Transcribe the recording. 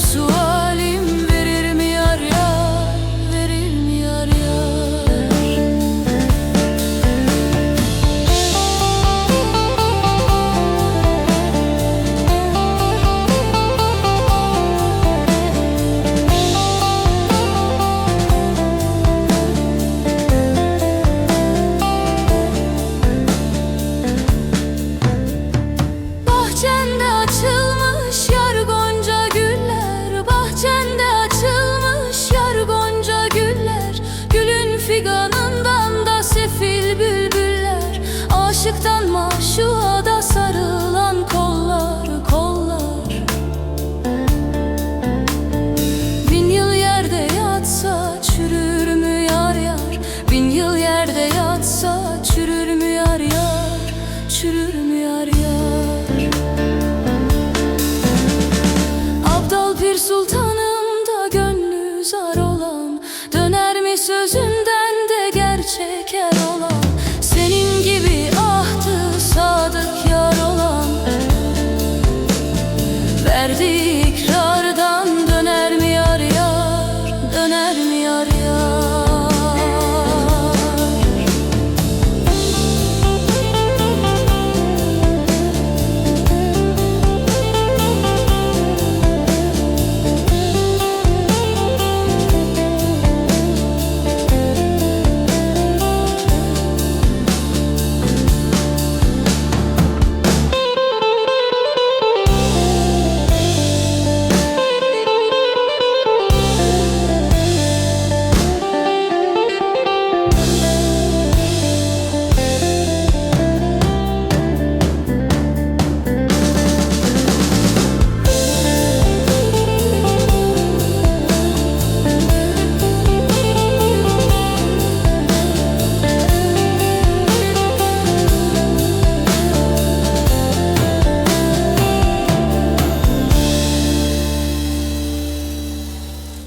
su son, mon chouot. tekrardan döner mi yar yar döner mi yar yar?